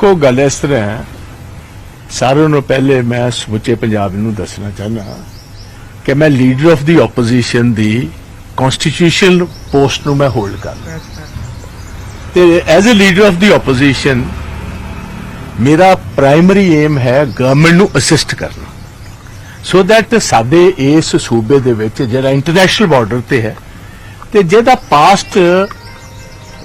ਕੋ ਗੱਲ ਇਸ ਤਰ੍ਹਾਂ ਹੈ। ਸਾਰਿਆਂ ਨੂੰ ਪਹਿਲੇ ਮੈਂ ਸਮੁੱਚੇ ਪੰਜਾਬ ਨੂੰ ਦੱਸਣਾ ਚਾਹਨਾ ਕਿ ਮੈਂ ਲੀਡਰ ਆਫ ਦੀ ਆਪੋਜੀਸ਼ਨ ਦੀ ਕਨਸਟੀਟਿਊਸ਼ਨਲ ਪੋਸਟ ਨੂੰ ਮੈਂ ਹੋਲਡ ਕਰਦਾ ਤੇ as a leader of the opposition ਮੇਰਾ ਪ੍ਰਾਇਮਰੀ ਏਮ ਹੈ ਗਵਰਨਮੈਂਟ ਨੂੰ ਅਸਿਸਟ ਕਰਨਾ। ਸੋ ਦੈਟ ਸਾਡੇ ਇਸ ਸੂਬੇ ਦੇ ਵਿੱਚ, ਜਿਹੜਾ ਇੰਟਰਨੈਸ਼ਨਲ ਬਾਰਡਰ ਤੇ ਹੈ, ਤੇ ਜਿਹਦਾ ਪਾਸਟ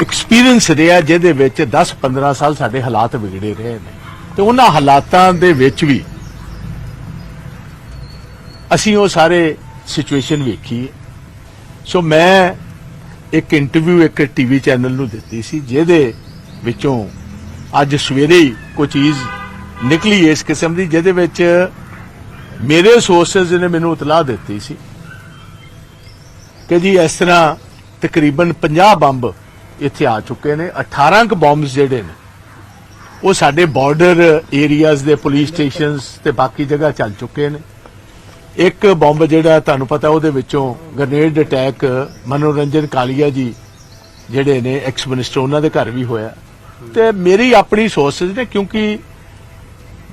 ਐਕਸਪੀਰੀਅੰਸ ਰਿਹਾ ਜਿਹਦੇ ਵਿੱਚ 10-15 ਸਾਲ ਸਾਡੇ ਹਾਲਾਤ ਵਿਗੜੇ ਰਹੇ ਨੇ ਤੇ ਉਹਨਾਂ ਹਾਲਾਤਾਂ ਦੇ ਵਿੱਚ ਵੀ ਅਸੀਂ ਉਹ ਸਾਰੇ ਸਿਚੁਏਸ਼ਨ ਵੇਖੀ ਹੈ। ਸੋ ਮੈਂ ਇੱਕ ਇੰਟਰਵਿਊ ਇੱਕ ਟੀਵੀ ਚੈਨਲ ਨੂੰ ਦਿੱਤੀ ਸੀ, ਜਿਹਦੇ ਵਿੱਚੋਂ ਅੱਜ ਸਵੇਰੇ ਹੀ ਕੋਈ ਚੀਜ਼ ਨਿਕਲੀ ਇਸ ਕਿਸਮ ਦੀ, ਜਿਹਦੇ ਵਿੱਚ ਮੇਰੇ ਸੋਰਸਸ ਨੇ ਮੈਨੂੰ ਇਤਲਾਹ ਦਿੱਤੀ ਸੀ ਕਿ ਜੀ ਇਸ ਤਰ੍ਹਾਂ ਤਕਰੀਬਨ 50 ਬੰਬ ਇੱਥੇ ਆ ਚੁੱਕੇ ਨੇ। 18 ਕੁ ਬੰਬਸ ਜਿਹੜੇ ਨੇ, ਉਹ ਸਾਡੇ ਬਾਰਡਰ ਏਰੀਆਜ਼ ਦੇ ਪੁਲਿਸ ਸਟੇਸ਼ਨਸ ਤੇ ਬਾਕੀ ਜਗ੍ਹਾ ਚੱਲ ਚੁੱਕੇ ਨੇ। ਇੱਕ ਬੰਬ ਜਿਹੜਾ ਤੁਹਾਨੂੰ ਪਤਾ ਉਹਦੇ ਵਿੱਚੋਂ ਗ੍ਰਨੇਡ ਅਟੈਕ ਮਨੋਰੰਜਨ ਕਾਲੀਆ ਜੀ ਜਿਹੜੇ ਨੇ ਐਕਸ ਮਿਨਿਸਟਰ ਉਹਨਾਂ ਦੇ ਘਰ ਵੀ ਹੋਇਆ। ਤੇ ਮੇਰੀ ਆਪਣੀ ਸੋਰਸਸ ਨੇ ਕਿਉਂਕਿ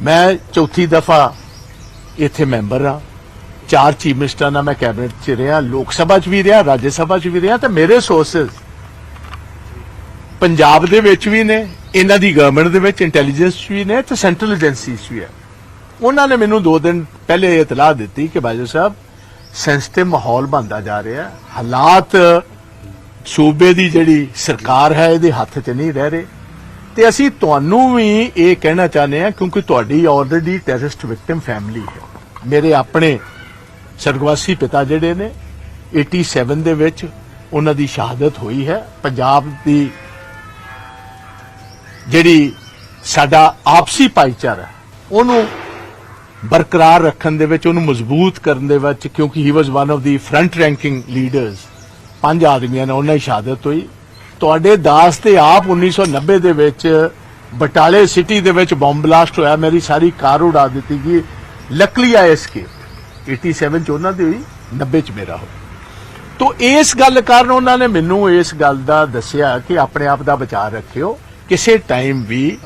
ਮੈਂ ਚੌਥੀ ਦਫਾ ਇੱਥੇ ਮੈਂਬਰ ਆ ਚਾਰ ਚੀਫ ਮਿਨਿਸਟਰਾਂ ਨਾਲ ਮੈਂ ਕੈਬਨਿਟ 'ਚ ਰਿਹਾ, ਲੋਕ ਸਭਾ 'ਚ ਵੀ ਰਿਹਾ, ਰਾਜ ਸਭਾ 'ਚ ਵੀ ਰਿਹਾ ਤੇ ਮੇਰੇ ਸੋਰਸਸ ਪੰਜਾਬ ਦੇ ਵਿੱਚ ਵੀ ਨੇ, ਇਹਨਾਂ ਦੀ ਗਵਰਨਮੈਂਟ ਦੇ ਵਿੱਚ ਇੰਟੈਲੀਜੈਂਸ ਵੀ ਨੇ ਤੇ ਸੈਂਟਰਲ ਏਜੰਸੀਜ਼ ਵੀ ਹੈ। ਉਹਨਾਂ ਨੇ ਮੈਨੂੰ 2 ਦਿਨ ਪਹਿਲੇ ਇਤਲਾਹ ਦਿੱਤੀ ਕਿ ਬਾਜੂ ਸਾਹਿਬ ਸੈਂਸਿਟਿਵ ਮਾਹੌਲ ਬਣਦਾ ਜਾ ਰਿਹਾ ਹਾਲਾਤ ਸੂਬੇ ਦੀ ਜਿਹੜੀ ਸਰਕਾਰ ਹੈ, ਇਹਦੇ ਹੱਥ 'ਚ ਨਹੀਂ ਰਹਿ ਰਹੇ। ਤੇ ਅਸੀਂ ਤੁਹਾਨੂੰ ਵੀ ਇਹ ਕਹਿਣਾ ਚਾਹੁੰਦੇ ਹਾਂ, ਕਿਉਂਕਿ ਤੁਹਾਡੀ ਆਲਰੇਡੀ ਟੈਰਰਿਸਟ ਵਿਕਟਿਮ ਫੈਮਿਲੀ ਹੈ। ਮੇਰੇ ਆਪਣੇ ਸਰਗਵਾਸੀ ਪਿਤਾ ਜਿਹੜੇ ਨੇ 87 ਦੇ ਵਿੱਚ ਉਹਨਾਂ ਦੀ ਸ਼ਹਾਦਤ ਹੋਈ ਹੈ। ਪੰਜਾਬ ਦੀ ਜਿਹੜੀ ਸਾਡਾ ਆਪਸੀ ਭਾਈਚਾਰਾ ਉਹਨੂੰ ਬਰਕਰਾਰ ਰੱਖਣ ਦੇ ਵਿੱਚ, ਉਹਨੂੰ ਮਜ਼ਬੂਤ ਕਰਨ ਦੇ ਵਿੱਚ, ਕਿਉਂਕਿ he was one of the front ranking leaders ਪੰਜ ਆਦਮੀਆਂ ਨੇ ਉਹਨਾਂ ਦੀ ਸ਼ਹਾਦਤ ਹੋਈ। ਤੁਹਾਡੇ ਦਾਸ ਤੇ ਆਪ 1990 ਦੇ ਵਿੱਚ ਬਟਾਲੇ ਸਿਟੀ ਦੇ ਵਿੱਚ ਬੰਬ ਬਲਾਸਟ ਹੋਇਆ, ਮੇਰੀ ਸਾਰੀ ਕਾਰ ਉਡਾ ਦਿੱਤੀ ਗਈ। ਲੱਕਲੀ ਆਈ ਐਸਕੇ 87 ਚ ਉਹਨਾਂ ਦੀ ਹੋਈ 90 ਚ ਮੇਰਾ ਹੋਇਆ। ਤੋ ਇਸ ਗੱਲ ਕਾਰਨ ਉਹਨਾਂ ਨੇ ਮੈਨੂੰ ਇਸ ਗੱਲ ਦਾ ਦੱਸਿਆ ਕਿ ਆਪਣੇ ਆਪ ਦਾ ਵਿਚਾਰ ਰੱਖਿਓ। ਕਿਸੇ ਟਾਈਮ ਵੀ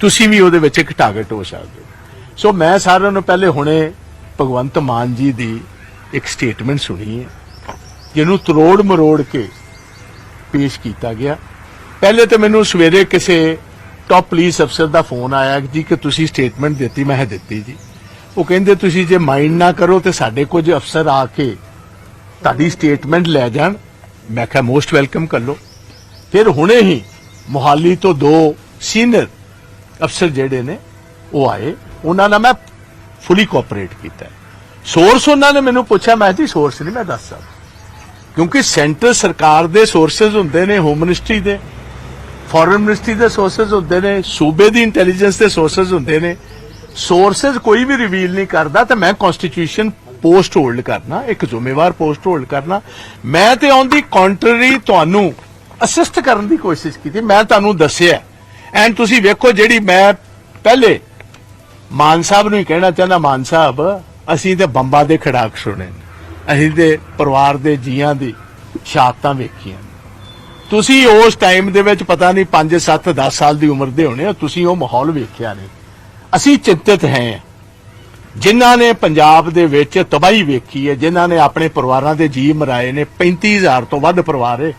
ਤੁਸੀਂ ਵੀ ਉਹਦੇ ਵਿੱਚ ਇੱਕ ਟਾਰਗੇਟ ਹੋ ਸਕਦੇ ਹੋ। ਸੋ ਮੈਂ ਸਾਰਿਆਂ ਨੂੰ ਪਹਿਲੇ ਹੁਣੇ ਭਗਵੰਤ ਮਾਨ ਜੀ ਦੀ ਇੱਕ ਸਟੇਟਮੈਂਟ ਸੁਣੀ ਹੈ, ਜਿਹਨੂੰ ਤਰੋੜ ਮਰੋੜ ਕੇ ਪੇਸ਼ ਕੀਤਾ ਗਿਆ। ਪਹਿਲੇ ਤਾਂ ਮੈਨੂੰ ਸਵੇਰੇ ਕਿਸੇ ਟਾਪ ਪੁਲਿਸ ਅਫਸਰ ਦਾ ਫੋਨ ਆਇਆ ਜੀ ਕਿ ਤੁਸੀਂ ਸਟੇਟਮੈਂਟ ਦਿੱਤੀ, ਮੈਂ ਦਿੱਤੀ ਜੀ। ਉਹ ਕਹਿੰਦੇ, ਤੁਸੀਂ ਜੇ ਮਾਈਂਡ ਨਾ ਕਰੋ ਤੇ ਸਾਡੇ ਕੁਝ ਅਫਸਰ ਆ ਕੇ ਤੁਹਾਡੀ ਸਟੇਟਮੈਂਟ ਲੈ ਜਾਣ। ਮੈਂ ਕਿਹਾ ਮੋਸਟ ਵੈਲਕਮ ਕਰ ਲਓ। ਫਿਰ ਹੁਣੇ ਹੀ ਮੁਹਾਲੀ ਤੋਂ ਦੋ ਸੀਨੀਅਰ ਅਫਸਰ ਜਿਹੜੇ ਨੇ, ਉਹ ਆਏ। ਉਹਨਾਂ ਨਾਲ ਮੈਂ ਫੁੱਲੀ ਕੋਆਪਰੇਟ ਕੀਤਾ। ਸੋਰਸ ਉਹਨਾਂ ਨੇ ਮੈਨੂੰ ਪੁੱਛਿਆ, ਮੈਂ ਜੀ ਸੋਰਸ ਨਹੀਂ, ਮੈਂ ਦੱਸ ਸਕਦਾ। ਕਿਉਂਕਿ ਸੈਂਟਰ ਸਰਕਾਰ ਦੇ ਸੋਰਸਸ ਹੁੰਦੇ ਨੇ ਹੋਮ ਮਿਨਿਸਟਰੀ ਦੇ ਫੋਰਨ ਮਿਨਿਸਟਰੀ ਦੇ ਸੋਰਸਸ ਹੁੰਦੇ ਨੇ, ਸੂਬੇ ਦੀ ਇੰਟੈਲੀਜੈਂਸ ਦੇ ਸੋਰਸਸ ਹੁੰਦੇ ਨੇ। ਸੋਰਸਸ ਕੋਈ ਵੀ ਰਿਵੀਲ ਨਹੀਂ ਕਰਦਾ ਤੇ ਮੈਂ ਕਨਸਟੀਟਿਊਸ਼ਨ ਪੋਸਟ ਹੋਲਡ ਕਰਨਾ, ਇੱਕ ਜ਼ਿੰਮੇਵਾਰ ਪੋਸਟ ਹੋਲਡ ਕਰਨਾ। ਮੈਂ ਤੇ ਔਨ ਦੀ ਕੰਟਰੀ ਤੁਹਾਨੂੰ ਅਸਿਸਟ ਕਰਨ ਦੀ ਕੋਸ਼ਿਸ਼ ਕੀਤੀ। ਮੈਂ ਤੁਹਾਨੂੰ ਦੱਸਿਆ। ਐਂਡ ਤੁਸੀਂ ਵੇਖੋ ਜਿਹੜੀ ਮੈਂ ਪਹਿਲੇ ਮਾਨ ਸਾਹਿਬ ਨੂੰ ਹੀ ਕਹਿਣਾ ਚਾਹੁੰਦਾ, ਮਾਨ ਸਾਹਿਬ, ਅਸੀਂ ਤੇ ਬੰਬਾਂ ਦੇ ਖੜਾਕ ਸੁਣੇ ਅਸੀਂ ਤੇ ਪਰਿਵਾਰ ਦੇ ਜੀਆਂ ਦੀ ਸ਼ਹਾਦਤਾਂ ਵੇਖੀਆਂ ਤੁਸੀਂ ਉਸ ਟਾਈਮ ਦੇ ਵਿੱਚ ਪਤਾ ਨਹੀਂ 5 7 10 ਸਾਲ ਦੀ ਉਮਰ ਦੇ ਹੋਣੇ ਤੁਸੀਂ ਉਹ ਮਾਹੌਲ ਵੇਖਿਆ ਨਹੀਂ। ਅਸੀਂ ਚਿੰਤਤ ਹਾਂ। ਜਿਨ੍ਹਾਂ ਨੇ ਪੰਜਾਬ ਦੇ ਵਿੱਚ ਤਬਾਹੀ ਵੇਖੀ ਹੈ, ਜਿਨ੍ਹਾਂ ਨੇ ਆਪਣੇ ਪਰਿਵਾਰਾਂ ਦੇ ਜੀ ਮਰਾਏ ਨੇ 35000 ਤੋਂ ਵੱਧ ਪਰਿਵਾਰ ਹੈ।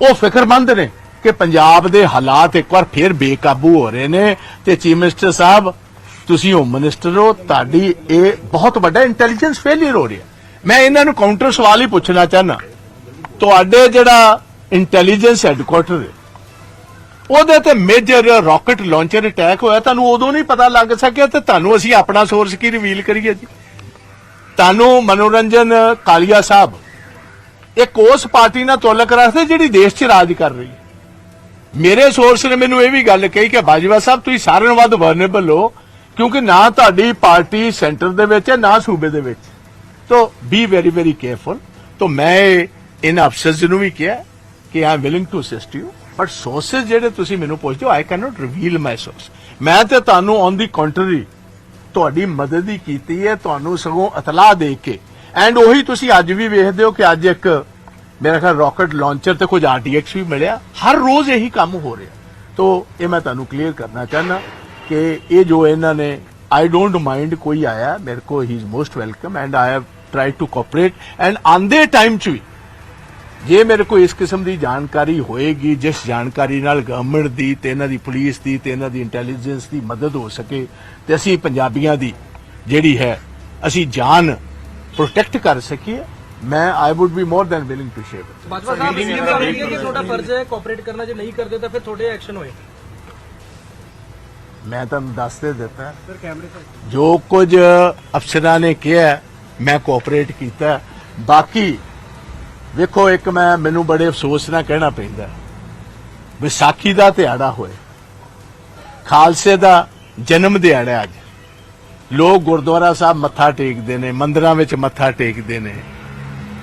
ਉਹ ਫਿਕਰਮੰਦ ਨੇ ਕਿ ਪੰਜਾਬ ਦੇ ਹਾਲਾਤ ਇੱਕ ਵਾਰ ਫੇਰ ਬੇਕਾਬੂ ਹੋ ਰਹੇ ਨੇ ਤੇ ਚੀਫ ਮਿਨਿਸਟਰ ਸਾਹਿਬ, ਤੁਸੀਂ ਹੋਮ ਮਿਨਿਸਟਰ ਹੋ, ਤੁਹਾਡੀ ਇਹ ਬਹੁਤ ਵੱਡਾ ਇੰਟੈਲੀਜੈਂਸ ਫੇਲਿਅਰ ਹੋ ਰਿਹਾ। ਮੈਂ ਇਹਨਾਂ ਨੂੰ ਕਾਊਂਟਰ ਸਵਾਲ ਹੀ ਪੁੱਛਣਾ ਚਾਹਨਾ ਤੁਹਾਡੇ ਜਿਹੜਾ ਇੰਟੈਲੀਜੈਂਸ ਹੈੱਡਕੁਆਟਰ ਹੈ, ਉਹਦੇ ਤੇ ਮੇਜਰ ਰਾਕਟ ਲਾਂਚਰ ਅਟੈਕ ਹੋਇਆ, ਤੁਹਾਨੂੰ ਉਦੋਂ ਨਹੀਂ ਪਤਾ ਲੱਗ ਸਕਿਆ ਤੇ ਤੁਹਾਨੂੰ ਅਸੀਂ ਆਪਣਾ ਸੋਰਸ ਕੀ ਰਿਵੀਲ ਕਰੀਏ ਜੀ? ਤੁਹਾਨੂੰ ਮਨੋਰੰਜਨ, ਕਾਲੀਆ ਸਾਹਿਬ ਇੱਕ ਉਸ ਪਾਰਟੀ ਨਾਲ ਤੁਲਕ ਰੱਖਦੇ ਜਿਹੜੀ ਦੇਸ਼ 'ਚ ਰਾਜ ਕਰ ਰਹੀ ਹੈ। ਮੇਰੇ ਸੋਰਸ ਨੇ ਮੈਨੂੰ ਇਹ ਵੀ ਗੱਲ ਕਹੀ ਕਿ ਬਾਜਵਾ ਸਾਹਿਬ, ਤੁਸੀਂ ਸਾਰਿਆਂ ਨਾਲੋਂ ਵੱਧ ਵਰਨੇਬਲ ਹੋ, ਕਿਉਂਕਿ ਨਾ ਤੁਹਾਡੀ ਪਾਰਟੀ ਸੈਂਟਰ ਦੇ ਵਿੱਚ ਹੈ, ਨਾ ਸੂਬੇ ਦੇ ਵਿੱਚ। ਤੋ ਬੀ ਵੈਰੀ ਵੈਰੀ ਕੇਅਰਫੁਲ ਤੋ ਮੈਂ ਇਹਨਾਂ ਅਫਸਰਸ ਨੂੰ ਵੀ ਕਿਹਾ ਕਿ I am willing to assist you but sources ਜਿਹੜੇ ਤੁਸੀਂ ਮੈਨੂੰ ਪੁੱਛਦੇ ਹੋ I can not reveal my source ਮੈਂ ਤੇ ਤੁਹਾਨੂੰ ਔਨ ਦੀ ਕੰਟਰੀ ਤੁਹਾਡੀ ਮਦਦ ਹੀ ਕੀਤੀ ਹੈ, ਤੁਹਾਨੂੰ ਸਗੋਂ ਇਤਲਾਹ ਦੇ ਕੇ ਐਂਡ ਉਹੀ ਤੁਸੀਂ ਅੱਜ ਵੀ ਵੇਖਦੇ ਹੋ ਕਿ ਅੱਜ ਇੱਕ ਮੇਰਾ ਖਿਆਲ ਰਾਕਟ ਲਾਂਚਰ ਤੇ ਕੁਝ ਆਰਟੀਐਕਸ ਵੀ ਮਿਲਿਆ। ਹਰ ਰੋਜ਼ ਇਹੀ ਕੰਮ ਹੋ ਰਿਹਾ। ਤੋ ਇਹ ਮੈਂ ਤੁਹਾਨੂੰ ਕਲੀਅਰ ਕਰਨਾ ਚਾਹਨਾ ਕਿ ਇਹ ਜੋ ਇਹਨਾਂ ਨੇ ਆਈ ਡੋਂਟ ਮਾਈਂਡ ਕੋਈ ਆਇਆ, ਮੇਰੇ ਕੋ he is most welcome and I have tried to cooperate and ਆਂਦੇ ਟਾਈਮ ਚ ਵੀ ਜੇ ਮੇਰੇ ਕੋਲ ਇਸ ਕਿਸਮ ਦੀ ਜਾਣਕਾਰੀ ਹੋਏਗੀ, ਜਿਸ ਜਾਣਕਾਰੀ ਨਾਲ ਗਵਰਨਮੈਂਟ ਦੀ ਤੇ ਇਹਨਾਂ ਦੀ ਪੁਲਿਸ ਦੀ ਤੇ ਇਹਨਾਂ ਦੀ ਇੰਟੈਲੀਜੈਂਸ ਦੀ ਮਦਦ ਹੋ ਸਕੇ ਤੇ ਅਸੀਂ ਪੰਜਾਬੀਆਂ ਦੀ ਜਿਹੜੀ ਹੈ, ਅਸੀਂ ਜਾਨ ਪ੍ਰੋਟੈਕਟ ਕਰ ਸਕੀਏ ਮੈਂ I would be more than willing to share Bajwa Sahib ਇਹ ਗੱਲ ਰਹੀ ਹੈ ਕਿ ਤੁਹਾਡਾ ਫਰਜ਼ ਹੈ ਕੋਆਪਰੇਟ ਕਰਨਾ ਜੇ ਨਹੀਂ ਕਰਦੇ ਤਾਂ ਫਿਰ ਤੁਹਾਡੇ ਐਕਸ਼ਨ ਹੋਏ। ਮੈਂ ਤੁਹਾਨੂੰ ਦੱਸ ਦੇ ਦਿੱਤਾ। ਸਰ ਕੈਮਰੇ ਤੇ ਜੋ ਕੁਝ ਅਫਸਰਾਂ ਨੇ ਕਿਹਾ ਮੈਂ ਕੋਆਪਰੇਟ ਕੀਤਾ। ਬਾਕੀ ਵੇਖੋ ਇੱਕ ਮੈਂ ਮੈਨੂੰ ਬੜੇ ਅਫਸੋਸ ਨਾਲ ਕਹਿਣਾ ਪੈਂਦਾ। ਵਿਸਾਖੀ ਦਾ ਦਿਹਾੜਾ ਹੋਏ ਖਾਲਸੇ ਦਾ ਜਨਮ ਦਿਹਾੜਾ ਅੱਜ। ਲੋਕ ਗੁਰਦੁਆਰਾ ਸਾਹਿਬ ਮੱਥਾ ਟੇਕਦੇ ਨੇ, ਮੰਦਰਾਂ ਵਿੱਚ ਮੱਥਾ ਟੇਕਦੇ ਨੇ।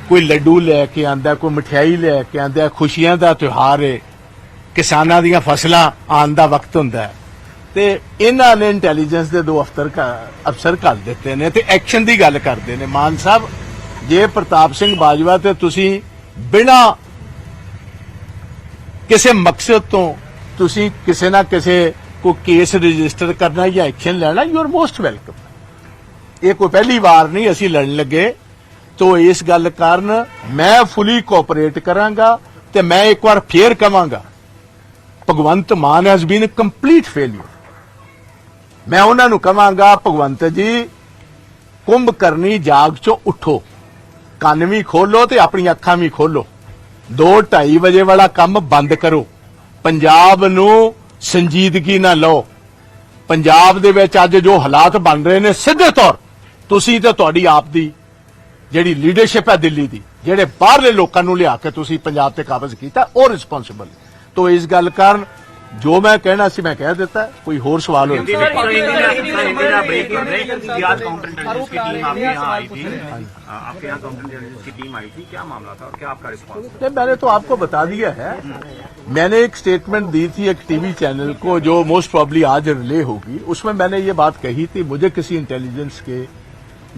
ਕੋਈ ਲੱਡੂ ਲੈ ਕੇ ਆਂਦਾ, ਕੋਈ ਮਠਿਆਈ ਲੈ ਕੇ ਆਂਦਾ, ਖੁਸ਼ੀਆਂ ਦਾ ਤਿਉਹਾਰ ਹੈ ਕਿਸਾਨਾਂ ਦੀਆਂ ਫਸਲਾਂ ਆਉਣ ਦਾ ਵਕਤ ਹੁੰਦਾ ਹੈ। ਤੇ ਇਹਨਾਂ ਨੇ ਇੰਟੈਲੀਜੈਂਸ ਦੇ ਦੋ ਅਫਸਰ ਅਫਸਰ ਕਰ ਦਿੱਤੇ ਨੇ ਤੇ ਐਕਸ਼ਨ ਦੀ ਗੱਲ ਕਰਦੇ ਨੇ। ਮਾਨ ਸਾਹਿਬ, ਜੇ ਪ੍ਰਤਾਪ ਸਿੰਘ ਬਾਜਵਾ ਤੇ ਤੁਸੀਂ ਬਿਨਾ ਕਿਸੇ ਮਕਸਦ ਤੋਂ ਤੁਸੀਂ ਕਿਸੇ ਨਾ ਕਿਸੇ ਕੋਈ ਕੇਸ ਰਜਿਸਟਰ ਕਰਨਾ ਜਾਂ ਐਕਸ਼ਨ ਲੈਣਾ ਯੂ ਆਰ ਮੋਸਟ ਵੈਲਕਮ ਇਹ ਕੋਈ ਪਹਿਲੀ ਵਾਰ ਨਹੀਂ, ਅਸੀਂ ਲੜਨ ਲੱਗੇ। ਤੋ ਇਸ ਗੱਲ ਕਾਰਨ ਮੈਂ ਫੁਲੀ ਕੋਆਪਰੇਟ ਕਰਾਂਗਾ ਤੇ ਮੈਂ ਇੱਕ ਵਾਰ ਫੇਰ ਕਵਾਂਗਾ, Bhagwant Mann has been a complete failure ਮੈਂ ਉਹਨਾਂ ਨੂੰ ਕਵਾਂਗਾ, ਭਗਵੰਤ ਜੀ, ਕੁੰਭ ਕਰਨੀ ਜਾਗ ਚੋਂ ਉਠੋ, ਕੰਨ ਵੀ ਖੋਲੋ ਤੇ ਆਪਣੀਆਂ ਅੱਖਾਂ ਵੀ ਖੋਲੋ। 2:30 ਵਜੇ ਵਾਲਾ ਕੰਮ ਬੰਦ ਕਰੋ। ਪੰਜਾਬ ਨੂੰ ਸੰਜੀਦਗੀ ਨਾ ਲਓ। ਪੰਜਾਬ ਦੇ ਵਿੱਚ ਅੱਜ ਜੋ ਹਾਲਾਤ ਬਣ ਰਹੇ ਨੇ, ਸਿੱਧੇ ਤੌਰ ਤੁਸੀਂ ਤੇ ਤੁਹਾਡੀ ਆਪ ਦੀ ਜਿਹੜੀ ਲੀਡਰਸ਼ਿਪ ਹੈ ਦਿੱਲੀ ਦੀ, ਜਿਹੜੇ ਬਾਹਰਲੇ ਲੋਕਾਂ ਨੂੰ ਲਿਆ ਕੇ ਤੁਸੀਂ ਪੰਜਾਬ ਤੇ ਕਾਬਜ਼ ਕੀਤਾ, ਉਹ ਰਿਸਪੌਂਸਿਬਲ ਤੋਂ ਇਸ ਗੱਲ ਕਾਰਨ ਜੋ ਮੈਂ ਕਹਿਣਾ ਸੀ ਮੈਂ ਕਹਿ ਦਿੱਤਾ ਕੋਈ ਹੋਰ ਸਵਾਲ ਹੋਵੇ इंदिरा इंदिरा ब्रेक कर रहे हैं कि आज काउंटर इंटेलिजेंस की टीम आपके यहाँ आई थी आपके यहाँ काउंटर इंटेलिजेंस की टीम आई थी क्या मामला था और क्या आपका रिस्पॉन्स नहीं, मैंने तो आपको बता दिया है मैंने एक स्टेटमेंट दी थी एक टीवी चैनल को जो मोस्ट प्रॉब्ली आज रिले होगी उसमें मैंने ये बात कही थी मुझे किसी इंटेलिजेंस के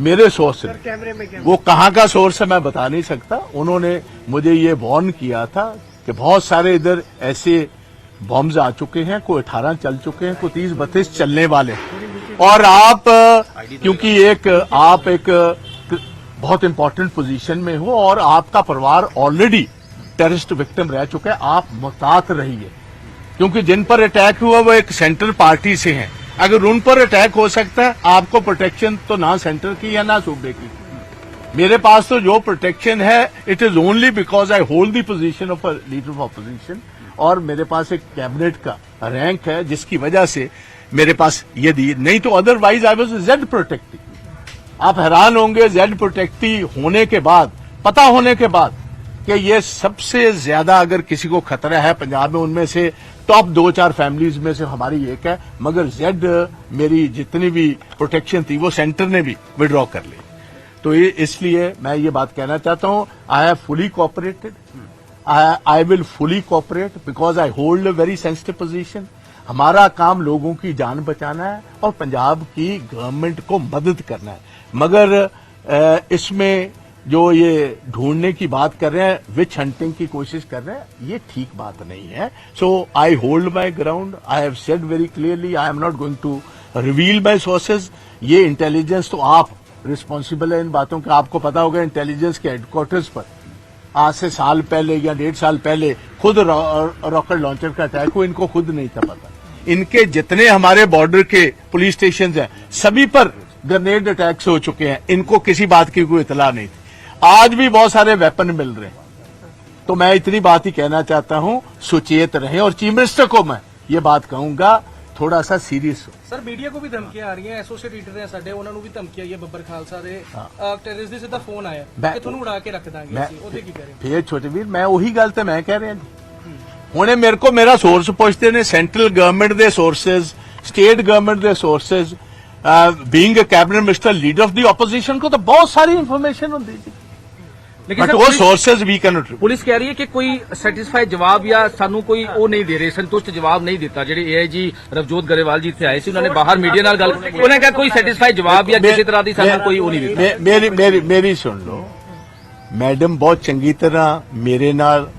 मेरे सोर्स से कैमरे में वो कहाँ का सोर्स है मैं बता नहीं सकता उन्होंने मुझे ये वार्न किया था कि बहुत सारे इधर ऐसे बॉम्ब्स आ चुके हैं कोई 18 चल चुके हैं कोई 30 बत्तीस चलने वाले। और आप क्योंकि एक आप एक बहुत इंपॉर्टेंट पोजीशन में हो और आपका परिवार ऑलरेडी टेररिस्ट विक्टिम रह चुका है आप मुहतात रहिए। क्योंकि जिन पर अटैक हुआ वो एक सेंट्रल पार्टी से हैं। अगर उन पर अटैक हो सकता है आपको प्रोटेक्शन तो ना सेंटर की या ना सूबे की। मेरे पास तो जो प्रोटेक्शन है it is only because I hold the position of a leader of opposition और मेरे पास एक कैबिनेट का रैंक है, जिसकी वजह से मेरे पास यदि, नहीं तो otherwise I was Z protective आप हैरान होंगे जेड प्रोटेक्टिव होने के बाद, पता होने के बाद कि ये सबसे ज़्यादा अगर किसी को खतरा है पंजाब में, उनमें से टॉप दो चार फैमिलीज़ में से हमारी एक है, मगर जेड मेरी जितनी भी प्रोटेक्शन थी, वो सेंटर ने भी विड्रॉ कर ली। तो इसलिए मैं ये बात कहना चाहता हूँ I have fully cooperated I will fully cooperate because I hold a very sensitive position हमारा काम लोगों की जान बचाना है और पंजाब की गवर्नमेंट को मदद करना है। मगर इसमें जो ये ढूँढने की बात कर रहे हैं विच हंटिंग की कोशिश कर रहे हैं, ये ठीक बात नहीं है। So I hold my ground I have said very clearly I am not going to reveal my sources ये इंटेलिजेंस तो आप रिस्पॉन्सिबल है इन बातों का। आपको पता होगा इंटेलिजेंस के हेडक्वार्टर्स पर। आज से साल पहले या डेढ़ साल पहले खुद रॉकेट लॉन्चर का अटैक हुआ, इनको खुद नहीं था पता। इनके जितने हमारे बॉर्डर के पुलिस स्टेशन हैं, सभी पर ग्रेनेड अटैक्स हो चुके हैं। इनको किसी बात की कोई इतला नहीं थी। आज भी बहुत सारे वेपन मिल रहे हैं। तो मैं इतनी बात ही कहना चाहता हूँ, सुचेत रहें और चीफ मिनिस्टर को मैं ये बात कहूँगा थोड़ा सा सीरियस हो ਸਰ ਮੀਡੀਆ ਕੋ ਵੀ ਧਮਕੀਆਂ ਆ ਰਹੀਆਂ ਐਸੋਸੀਏਟ ਰੀਡਰ ਹੈ ਸਾਡੇ ਉਹਨਾਂ ਨੂੰ ਵੀ ਧਮਕੀ ਆਈ ਹੈ ਬੱਬਰ ਖਾਲਸਾ ਦੇ ਟੈਰਰਿਸਟ ਦੇ ਸਿੱਧਾ ਫੋਨ ਆਇਆ ਮੈਂ- ਕਿ ਤੁਹਾਨੂੰ ਉਡਾ ਕੇ ਰੱਖ ਦਾਂਗੇ ਮੈਂ ਅਸੀਂ ਉਹਦੇ ਕੀ ਕਰੇ ਫੇਰ ਛੋਟੇ ਵੀਰ ਮੈਂ ਉਹੀ ਗੱਲ ਤੇ ਮੈਂ ਕਹਿ ਰਿਹਾ ਜੀ ਹੁਣੇ ਮੇਰੇ ਕੋ ਮੇਰਾ ਸੋਰਸ ਪੁੱਛਦੇ ਨੇ ਸੈਂਟਰਲ ਗਵਰਨਮੈਂਟ ਦੇ ਸੋਰਸਸ ਸਟੇਟ ਗਵਰਨਮੈਂਟ ਦੇ sources being uh cabinet minister leader of the opposition ਕੋ ਤਾਂ ਬਹੁਤ ਸਾਰੀ ਇਨਫੋਰਮੇਸ਼ਨ ਹੁੰਦੀ ਜੀ ਲੇਕਿਨ ਬਟ ਸਰ ਉਹ ਸੋਰਸਸ ਵੀ ਕੈਨਟ ਪੁਲਿਸ ਕਹਿ ਰਹੀ ਹੈ ਕਿ ਕੋਈ ਸੈਟੀਸਫਾਈ ਜਵਾਬ ਜਾਂ ਸਾਨੂੰ ਕੋਈ ਉਹ ਨਹੀਂ ਦੇ ਰਹੇ ਸੰਤੁਸ਼ਟ ਜਵਾਬ ਨਹੀਂ ਦਿੱਤਾ। ਜਿਹੜੇ ਏਆਈਜੀ ਰਵਜੋਤ ਗਰੇਵਾਲ ਜੀ ਇੱਥੇ ਆਏ ਸੀ ਉਹਨਾਂ ਨੇ ਬਾਹਰ ਮੀਡੀਆ ਨਾਲ ਗੱਲ ਉਹਨਾਂ ਕਿਹਾ ਕੋਈ ਸੈਟੀਸਫਾਈ ਜਵਾਬ ਜਾਂ ਕਿਸੇ ਤਰ੍ਹਾਂ ਦੀ ਸਾਨੂੰ ਕੋਈ ਉਹ ਨਹੀਂ ਦਿੱਤਾ। ਮੇਰੀ ਮੇਰੀ ਮੇਰੀ ਸੁਣ ਲਓ। ਮੈਡਮ ਬਹੁਤ ਚੰਗੀ ਤਰ੍ਹਾਂ ਮੇਰੇ ਨਾਲ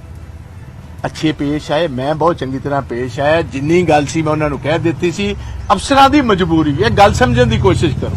ਅੱਛੇ ਪੇਸ਼ ਆਏ ਮੈਂ ਬਹੁਤ ਚੰਗੀ ਤਰ੍ਹਾਂ ਪੇਸ਼ ਆਇਆ। ਜਿੰਨੀ ਗੱਲ ਸੀ ਮੈਂ ਉਹਨਾਂ ਨੂੰ ਕਹਿ ਦਿੱਤੀ ਸੀ। ਅਫਸਰਾਂ ਦੀ ਮਜਬੂਰੀ ਇਹ ਗੱਲ ਸਮਝਣ ਦੀ ਕੋਸ਼ਿਸ਼ ਕਰੋ।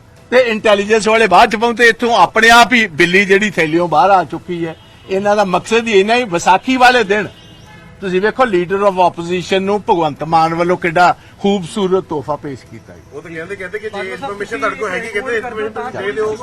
ਤੇ ਇੰਟੈਲੀਜੈਂਸ ਵਾਲੇ ਬਾਅਦ ਚ ਪਹੁੰਚੇ ਇੱਥੋਂ ਆਪਣੇ ਆਪ ਹੀ ਬਿੱਲੀ ਜਿਹੜੀ ਥੈਲੀਓਂ ਬਾਹਰ ਆ ਚੁੱਕੀ ਹੈ। ਇਹਨਾਂ ਦਾ ਮਕਸਦ ਹੀ ਇਹਨਾਂ ਹੀ ਵਿਸਾਖੀ ਵਾਲੇ ਦਿਨ। ਤੁਸੀਂ ਵੇਖੋ ਲੀਡਰ ਆਫ ਆਪੋਜੀਸ਼ਨ ਨੂੰ ਭਗਵੰਤ ਮਾਨ ਵੱਲੋਂ ਕਿੱਡਾ ਖੂਬਸੂਰਤ ਤੋਹਫਾ ਪੇਸ਼ ਕੀਤਾ ਹੈ ਉਹ ਤਾਂ ਕਹਿੰਦੇ ਕਹਿੰਦੇ ਕਿ ਜੇ ਇਨਫੋਰਮੇਸ਼ਨ ਤੁਹਾਡੇ ਕੋਲ ਹੈਗੀ ਕਹਿੰਦੇ ਇਨਫੋਰਮੇਸ਼ਨ ਦੇ ਦਿਓ।